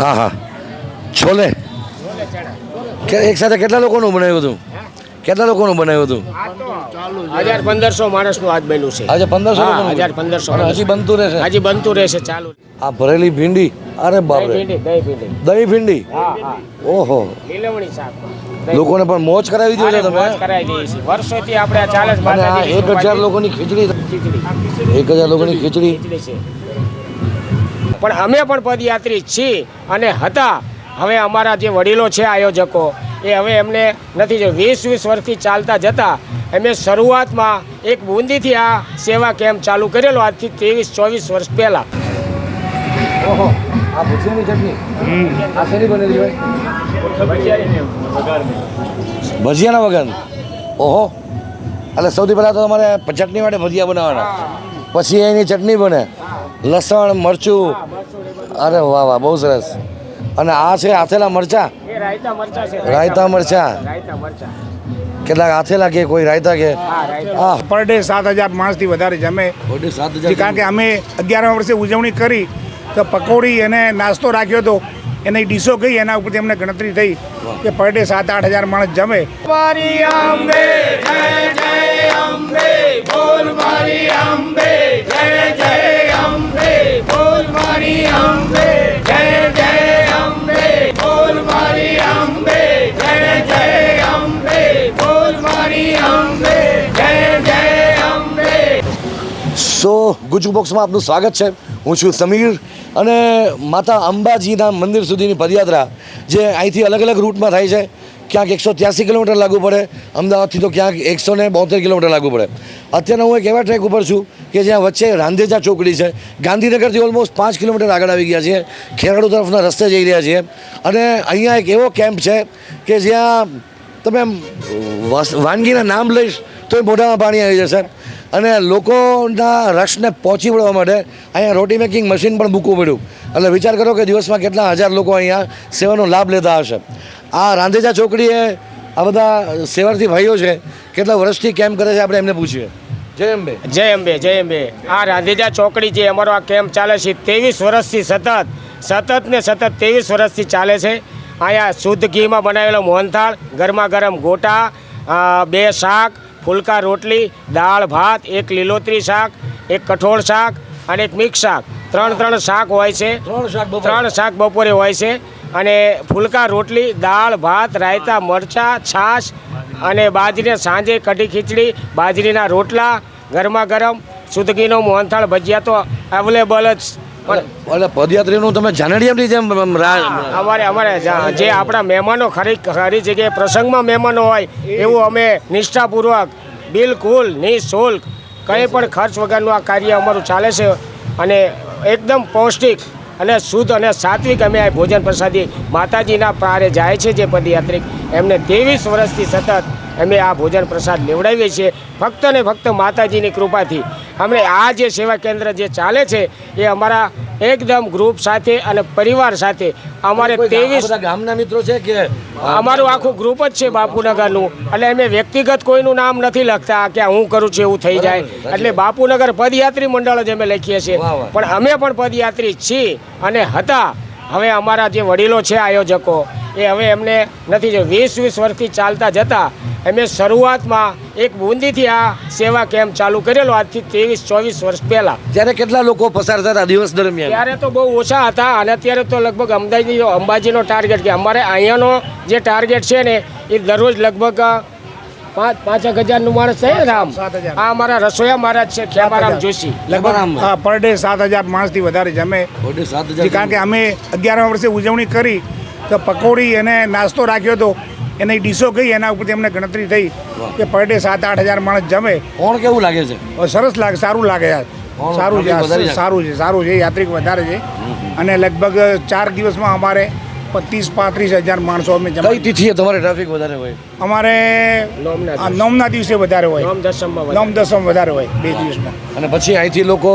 હા હા. છોલે. કે એક સાથે કેટલા લોકોનું બનાવ્યું હતું? કેટલા લોકોનું બનાવ્યું હતું? હજાર પંદરસો માણસનું આજ બન્યું છે. આજે પંદરસો હજાર પંદરસો હજી બનતું રહેશે. હજી બનતું રહેશે ચાલુ. આ ભરેલી ભીંડી? અરે બાપ દહીં ભીંડી. ઓહો. લીલવણી શાક. લોકોને પણ મોજ કરાવી દીધો છે તમે કરાવી દઈએ છીએ વર્ષોથી આપણે આ ચાલે એક હજાર લોકોની ખીચડી. એક હજાર લોકોની ખીચડી ખીચડી. છે. પણ અમે પણ પદયાત્રી છીએ અને હતા. હવે અમારા જે વડીલો છે આયોજકો એ હવે એમને નથી જો વીસ વીસ વર્ષથી ચાલતા જતા અમે શરૂઆતમાં એક બુંદીથી આ સેવા કેમ્પ ચાલુ કરેલો આજથી ત્રેવીસ ચોવીસ વર્ષ પહેલાં. ઓહો આ ભૂસીની ચટણી? આ શેની બનેલી હોય? ભજીયાના વગર ઓહો. એટલે સૌથી પહેલાં તો તમારે ચટણી માટે ભજીયા બનાવવાના. પછી એની ચટણી બને. લસણ મરચું અરે વાહ વાહ બહુ સરસ. અને આ છે આથેલા મરચા? એ રાયતા મરચા છે રાયતા મરચા. રાયતા મરચા. કેટલાક આથેલા કે કોઈ રાયતા કે? હા પર ડે સાત હજાર માણસથી વધારે જમે કારણ કે અમે અગિયારમા વર્ષે ઉજવણી કરી તો પકોડી અને નાસ્તો રાખ્યો હતો. એની ડીશો ગઈ એના ઉપરથી અમને ગણતરી થઈ કે પર ડે સાત આઠ હજાર માણસ જમે. અંબે જય જય અંબે બોલ અંબે જય જય અંબે બોલ સો ગુજુ બોક્સમાં આપનું સ્વાગત છે. હું છું સમીર અને માતા અંબાજીના મંદિર સુધીની પદયાત્રા, જે અહીંથી અલગ અલગ રૂટમાં થાય છે. ક્યાંક એકસો ત્યાસી કિલોમીટર લાગુ પડે, અમદાવાદથી તો ક્યાંક એકસો ને બોતેર કિલોમીટર લાગુ પડે. અત્યારે હું એક એવા ટ્રેક ઉપર છું કે જ્યાં વચ્ચે રાંધેજા ચોકડી છે. ગાંધીનગરથી ઓલમોસ્ટ પાંચ કિલોમીટર આગળ આવી ગયા છીએ. ખેરાડુ તરફના રસ્તે જઈ રહ્યા છીએ. અને અહીંયા એક એવો કેમ્પ છે કે જ્યાં તમે વાનગીના નામ લઈશ તો એ મોઢામાં પાણી આવી જશે. અને લોકોના રસને પહોંચી વળવા માટે અહીંયા રોટી મેકિંગ મશીન પણ મૂકવું પડ્યું. એટલે વિચાર કરો કે દિવસમાં કેટલા હજાર લોકો અહીંયા સેવાનો લાભ લેતા હશે. આ રાંધેજા ચોકડીએ આ બધા સેવાર્થી ભાઈઓ છે, કેટલા વર્ષથી કેમ્પ કરે છે આપણે એમને પૂછીએ. જય અંબે. જય અંબે જય અંબે. આ રાંધેજા ચોકડી જે અમારો આ કેમ્પ ચાલે છે, ત્રેવીસ વર્ષથી સતત સતત ને સતત ત્રેવીસ વર્ષથી ચાલે છે. અહીંયા શુદ્ધ ઘીમાં બનાવેલો મોહનથાળ ગરમા ગરમ ગોટા બે શાક ફુલકા રોટલી દાળ ભાત એક લીલોતરી શાક એક કઠોળ શાક અને એક મિક્સ શાક. ત્રણ ત્રણ શાક હોય છે. ત્રણ શાક બપોરે. હોય છે અને ફુલકા રોટલી દાળ ભાત રાયતા મરચાં છાશ અને બાજરીને સાંજે કઢી ખીચડી બાજરીના રોટલા ગરમા ગરમ સુદગીનો મોહનથાળ ભજીયા તો અવેલેબલ જ. એટલે પદયાત્રીનું તમે જાનડિયામની જેમ અમારે અમારે જે આપણા મહેમાનો ખરી ખરી જગ્યાએ પ્રસંગમાં મહેમાનો હોય એવું અમે નિષ્ઠાપૂર્વક બિલકુલ નિઃશુલ્ક કંઈ પણ ખર્ચ વગરનું આ કાર્ય અમારું ચાલે છે અને એકદમ પૌષ્ટિક અને શુદ્ધ અને સાત્વિક અમે આ ભોજન પ્રસાદી માતાજીના પારે જાય છે જે પદયાત્રિક એમને ત્રેવીસ વર્ષથી સતત અમે આ ભોજન પ્રસાદ લેવડાવીએ છીએ ફક્ત ને ફક્ત માતાજીની કૃપાથી. અમને આ જે સેવા કેન્દ્ર જે ચાલે છે એ અમારા એકદમ ગ્રુપ સાથે અને પરિવાર સાથે અમારે ત્રેવીસ ગામના મિત્રો છે કે અમારું આખું ગ્રુપ જ છે બાપુનગરનું. એટલે અમે વ્યક્તિગત કોઈનું નામ નથી લખતા કે હું કરું છું એવું થઈ જાય. એટલે બાપુનગર પદયાત્રી મંડળ જ અમે લખીએ છીએ. પણ અમે પણ પદયાત્રી છીએ અને હતા. હવે અમારા જે વડીલો છે આયોજકો એ હવે એમને નથી જો વીસ વીસ વર્ષથી ચાલતા જતા અમે શરૂઆતમાં એક બુંદીથી આ સેવા કેમ્પ ચાલુ કરેલો આજથી ત્રેવીસ ચોવીસ વર્ષ પહેલાં. જ્યારે કેટલા લોકો પસાર થતા દિવસ દરમિયાન? ત્યારે તો બહુ ઓછા હતા અને અત્યારે તો લગભગ અંબાજી અંબાજીનો ટાર્ગેટ કે અમારે અહીંયાનો જે ટાર્ગેટ છે ને એ દરરોજ લગભગ પાંચ પાંચેક હજારનું માણસ છે ને રામ આ અમારા રસોયા મહારાજ છે ખેમારામ જોશી. લગભગ હા પર ડે સાત હજાર માણસથી વધારે જમે. કારણ કે અમે અગિયારમા વર્ષે ઉજવણી કરી તો પકોડી અને નાસ્તો રાખ્યો હતો. એની ડીશો ગઈ એના ઉપરથી અમને ગણતરી થઈ કે પર ડે સાત આઠ હજાર માણસ જમે. કોણ કેવું લાગે છે? સરસ લાગે સારું લાગે યાર. સારું છે? સારું છે. સારું છે યાત્રિક વધારે છે. અને લગભગ ચાર દિવસમાં અમારે પચીસ પાંત્રીસ હજાર માણસો અમે કઈ જમા તિથિએ તમારે ટ્રાફિક વધારે હોય? અમારે નોમના આ દિવસે. વધારે હોય. નોમ. દસમ વધારે. હોય બે દિવસમાં. અને પછી અહીંથી લોકો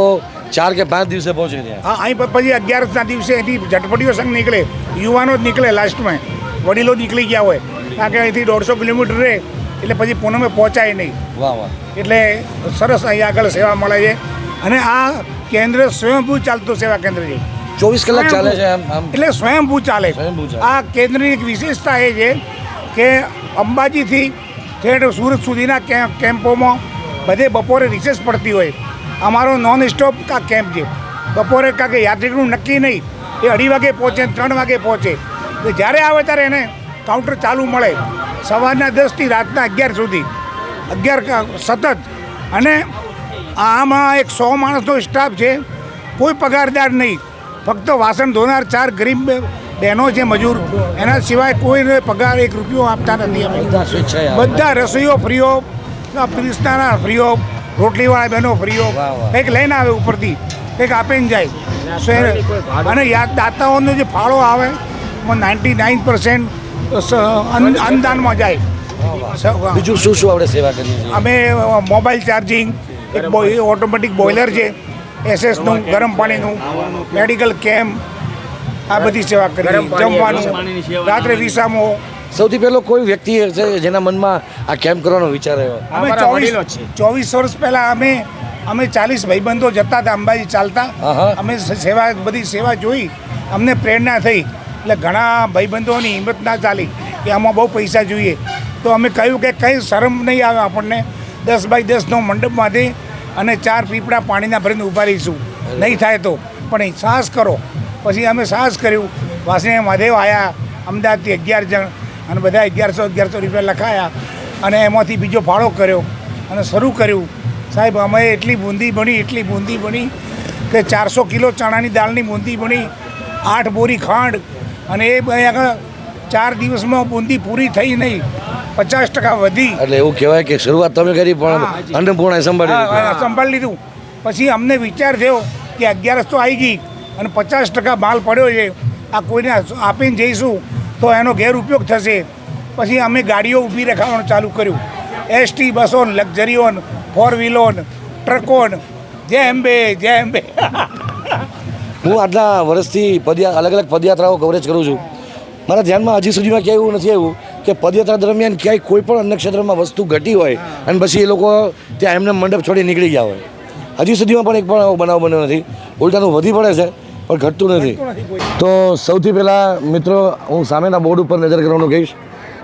ચાર કે પાંચ દિવસે પહોંચે ત્યાં? હા અહીં પછી અગિયારસના દિવસે અહીંથી ઝટપટીઓ સંઘ નીકળે યુવાનો જ નીકળે લાસ્ટમાં. વડીલો નીકળી ગયા હોય. કારણ કે અહીંથી દોઢસો કિલોમીટર રહે એટલે પછી પૂનમે પહોંચાય નહીં. વાહ વાહ. એટલે સરસ અહીં આગળ સેવા મળે છે. અને આ કેન્દ્ર સ્વયંભૂ ચાલતું સેવા કેન્દ્ર છે. ચોવીસ કલાક ચાલે છે એટલે સ્વયંભૂ ચાલે ચાલે. આ કેન્દ્રની એક વિશેષતા એ છે કે અંબાજીથી ઠેઠ સુરત સુધીના કેમ્પ કેમ્પોમાં બધે બપોરે રિસેસ પડતી હોય. અમારો નોન સ્ટોપ કા કેમ્પ છે. બપોરે કાં કે યાત્રિકનું નક્કી નહીં એ અઢી વાગે પહોંચે ત્રણ વાગે પહોંચે. તો જ્યારે આવે ત્યારે એને કાઉન્ટર ચાલુ મળે. સવારના દસથી રાતના અગિયાર સુધી. અગિયાર ક- સતત. અને આમાં એક સો માણસનો સ્ટાફ છે. કોઈ પગારદાર નહીં. ફક્ત વાસણ ધોનાર ચાર ગરીબ બહેનો છે મજૂર. એના સિવાય કોઈને પગાર એક રૂપિયો આપતા નથી અમે. બધા રસોઈઓ ફ્રીઓ ફ્રી ઓફ રોટલીવાળા બહેનો ફ્રી ઓફ વાહ, વાહ. કંઈક લઈને આવે ઉપરથી કંઈક આપીને જાય. કોઈ અને યાદ દાતાઓનો જે ફાળો આવે નાઇન્ટી નાઇન પર્સન્ટ અન્નદાનમાં જાય. બીજું શું શું આપણે સેવા કરીએ અમે મોબાઈલ ચાર્જિંગ એક ઓટોમેટિક બોઇલર છે. એસએસનું ગરમ પાણીનું મેડિકલ કેમ્પ આ બધી સેવા કરી જમવાનું રાત્રે વિસામો. સૌથી પહેલો કોઈ વ્યક્તિ છે જેના મનમાં આ કેમ્પ કરવાનો વિચાર આવ્યો? અમે ચોવીસ. ચોવીસ વર્ષ પહેલાં અમે અમે ચાલીસ ભાઈબંધો જતા હતા અંબાજી ચાલતા. અમે સેવા બધી સેવા જોઈ. અમને પ્રેરણા થઈ. એટલે ઘણા ભાઈબંધોની હિંમત ના ચાલી કે આમાં બહુ પૈસા જોઈએ. તો અમે કહ્યું કે કંઈ શરમ નહીં આવે આપણને. દસ બાય દસનો મંડપમાંથી અને ચાર પીપળા પાણીના ભરીને ઊભા રહીશું. નહીં થાય તો. પણ એ સાહસ કરો. પછી અમે સાહસ કર્યું. વાસણી મહાદેવ આવ્યા અમદાવાદથી અગિયાર જણ અને બધા અગિયારસો અગિયારસો રૂપિયા લખાયા અને એમાંથી બીજો ફાળો કર્યો અને શરૂ કર્યું. સાહેબ અમે એટલી બૂંદી બની એટલી બૂંદી બની કે ચારસો કિલો ચણાની દાળની બૂંદી બની આઠ બોરી ખાંડ અને એ અહીં આગળ ચાર દિવસમાં બૂંદી પૂરી થઈ નહીં. પચાસ ટકા વધી. એટલે એવું કહેવાય કે શરૂઆત તમે કરી પણ હા. અન્નપૂર્ણાએ સંભાળી સંભાળી લીધું. પછી અમને વિચાર થયો કે અગિયારસ તો આવી ગઈ અને પચાસ ટકા માલ પડ્યો છે. આ કોઈને આપીને જઈશું તો એનો ગેરઉપયોગ થશે. પછી અમે ગાડીઓ ઊભી રખાવાનું ચાલુ કર્યું. એસટી બસો લક્ઝરીઓ ફોર વ્હીલો ટ્રકો જય અંબે જય અંબે. હું આટલા વર્ષથી પદયા અલગ અલગ પદયાત્રાઓ કવરેજ કરું છું. મારા ધ્યાનમાં હજી સુધીમાં ક્યાં એવું નથી આવ્યું. કે પદયાત્રા દરમિયાન ક્યાંય કોઈ પણ અન્ય ક્ષેત્રમાં વસ્તુ ઘટી હોય અને પછી એ લોકો ત્યાં એમને મંડપ છોડી નીકળી ગયા હોય. હજી સુધીમાં પણ એક પણ બનાવ બન્યો નથી. ઉલટાનું વધી પડે છે પણ ઘટતું નથી. તો સૌથી પહેલાં મિત્રો હું સામેના બોર્ડ ઉપર નજર કરવાનું કહીશ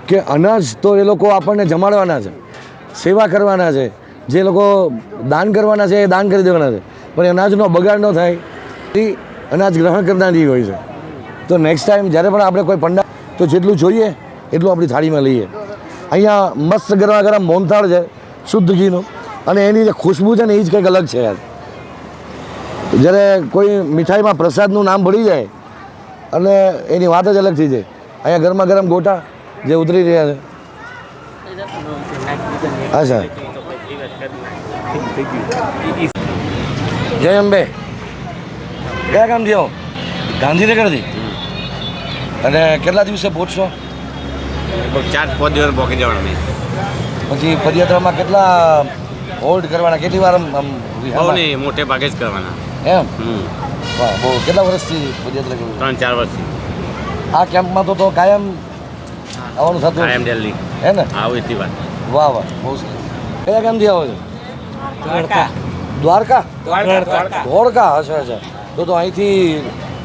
કે અનાજ તો એ લોકો આપણને જમાડવાના છે સેવા કરવાના છે. જે લોકો દાન કરવાના છે એ દાન કરી દેવાના છે. પણ અનાજનો બગાડ ન થાય. એ અનાજ ગ્રહણ કરનારી હોય છે. તો નેક્સ્ટ ટાઈમ જ્યારે પણ આપણે કોઈ પંડા તો જેટલું જોઈએ એટલું આપણી થાળીમાં લઈએ. અહીંયા મસ્ત ગરમા ગરમ મોનથાળ છે શુદ્ધ ઘીનું. અને એની જે ખુશ્બુ છે ને એ જ કંઈક અલગ છે યાર. જ્યારે કોઈ મીઠાઈમાં પ્રસાદનું નામ ભળી જાય અને એની વાત જ અલગ થઈ જાય. અહીંયા ગરમા ગરમ ગોટા જે ઉતરી રહ્યા છે. અચ્છા જય અંબે. કયા ગામથી આવો? ગાંધીનગરથી? અને કેટલા દિવસે પહોંચશો? ચાર પાંચ દિવસ પોકી જવાનું પછી પદયાત્રામાં કેટલા હોલ્ડ કરવાના? કેટલી વાર આમ આમ બહુ નહીં મોટે ભાગે જ કરવાના. એમ? હમ. વાહ બહુ. કેટલા વર્ષથી પદયાત્રા કરું ત્રણ ચાર વર્ષથી. આ કેમ્પમાં તો તો કાયમ આવવાનું થતું કાયમ દિલ્હી હે ને? આવું એટલી વાત. વાહ વાહ. બહુ સરસ. કયા ગામથી આવો છો? દ્વારકા. ધોળકા અચ્છા અચ્છા. તો તો અહીંથી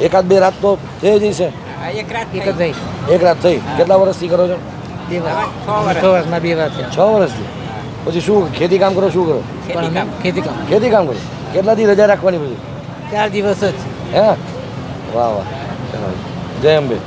એકાદ બે રાત તો થઈ જશે. છે એક રાત એક જ થઈ. એક રાત થઈ. કેટલા વર્ષથી કરો છો? બે વર્ષ. છ વર્ષના બે વર્ષ છ વર્ષથી? પછી શું ખેતી કામ કરો શું કરો? ખેતી કામ. ખેતી કામ. કરો. કેટલા દી રજા રાખવાની પછી? ચાર દિવસ જ. હે? વાહ વાહ. ચાલો. જય અંબે.